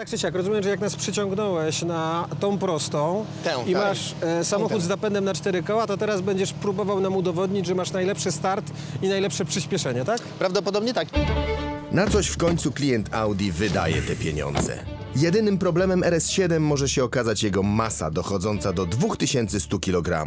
Tak czy siak, rozumiem, że jak nas przyciągnąłeś na tą prostą Tę, i tak. masz e, samochód Tę. z napędem na cztery koła, to teraz będziesz próbował nam udowodnić, że masz najlepszy start i najlepsze przyspieszenie, tak? Prawdopodobnie tak. Na coś w końcu klient Audi wydaje te pieniądze. Jedynym problemem RS7 może się okazać jego masa dochodząca do 2100 kg.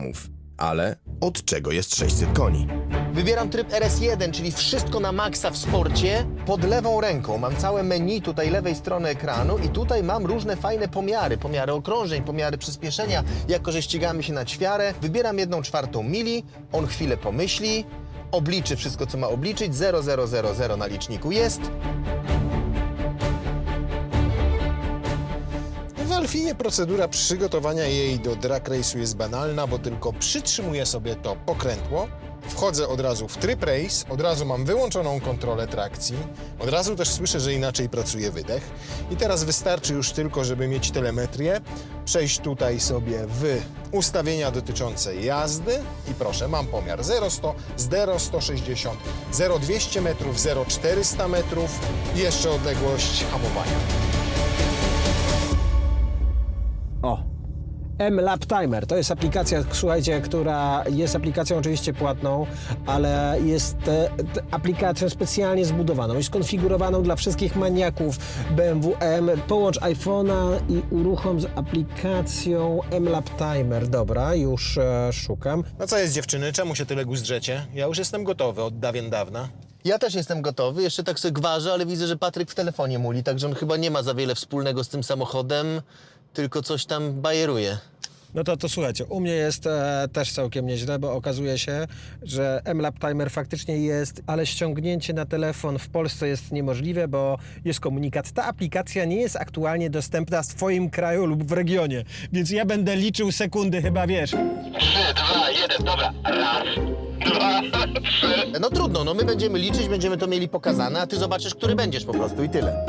Ale od czego jest 600 koni? Wybieram tryb RS1, czyli wszystko na maksa w sporcie pod lewą ręką. Mam całe menu tutaj lewej strony ekranu i tutaj mam różne fajne pomiary. Pomiary okrążeń, pomiary przyspieszenia. Jako, że ścigamy się na ćwiarę, wybieram jedną czwartą mili, on chwilę pomyśli, obliczy wszystko, co ma obliczyć. 0000 na liczniku jest. W Alfinie procedura przygotowania jej do drag race'u jest banalna, bo tylko przytrzymuję sobie to pokrętło, wchodzę od razu w tryb race, od razu mam wyłączoną kontrolę trakcji, od razu też słyszę, że inaczej pracuje wydech i teraz wystarczy już tylko, żeby mieć telemetrię, przejść tutaj sobie w ustawienia dotyczące jazdy i proszę, mam pomiar 0,100, 0,160, 0,200 metrów, 0,400 metrów i jeszcze odległość hamowania. O. M-Lab Timer to jest aplikacja, słuchajcie, która jest aplikacją oczywiście płatną, ale jest e, aplikacją specjalnie zbudowaną i skonfigurowaną dla wszystkich maniaków BMW M. Połącz iPhone'a i uruchom z aplikacją M-Lab Timer. Dobra, już e, szukam. No co jest dziewczyny, czemu się tyle guzdrzecie? Ja już jestem gotowy od dawien dawna. Ja też jestem gotowy, jeszcze tak sobie gwarzę, ale widzę, że Patryk w telefonie muli, także on chyba nie ma za wiele wspólnego z tym samochodem, tylko coś tam bajeruje. No to, to słuchajcie, u mnie jest e, też całkiem nieźle, bo okazuje się, że M-Lab Timer faktycznie jest, ale ściągnięcie na telefon w Polsce jest niemożliwe, bo jest komunikat. Ta aplikacja nie jest aktualnie dostępna w Twoim kraju lub w regionie, więc ja będę liczył sekundy, chyba wiesz. Trzy, dwa, jeden, dobra. Raz, dwa, trzy. No trudno, no my będziemy liczyć, będziemy to mieli pokazane, a ty zobaczysz, który będziesz po prostu i tyle.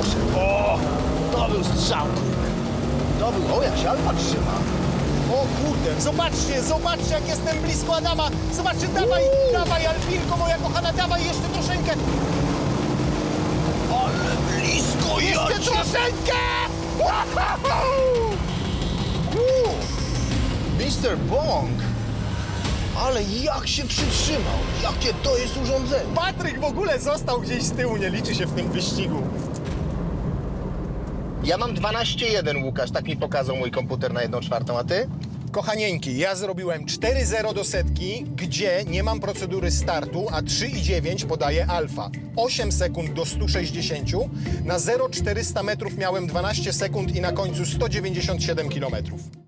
Proszę, o! To był strzał. To był, o jak się Alfa trzyma. O kurde, zobaczcie, zobaczcie jak jestem blisko Adama. Zobaczcie, dawaj, dawaj Alpinko moja kochana, dawaj jeszcze troszeczkę. Ale blisko, Jeszcze troszeczkę! Uuu, Mr. Bong! Ale jak się przytrzymał? Jakie to jest urządzenie? Patryk w ogóle został gdzieś z tyłu, nie liczy się w tym wyścigu. Ja mam 12.1, Łukasz, tak mi pokazał mój komputer na 1 czwartą, a ty? Kochanieńki, ja zrobiłem 4-0 do setki, gdzie nie mam procedury startu, a 3,9 podaje alfa. 8 sekund do 160, na 0,400 metrów miałem 12 sekund i na końcu 197 kilometrów.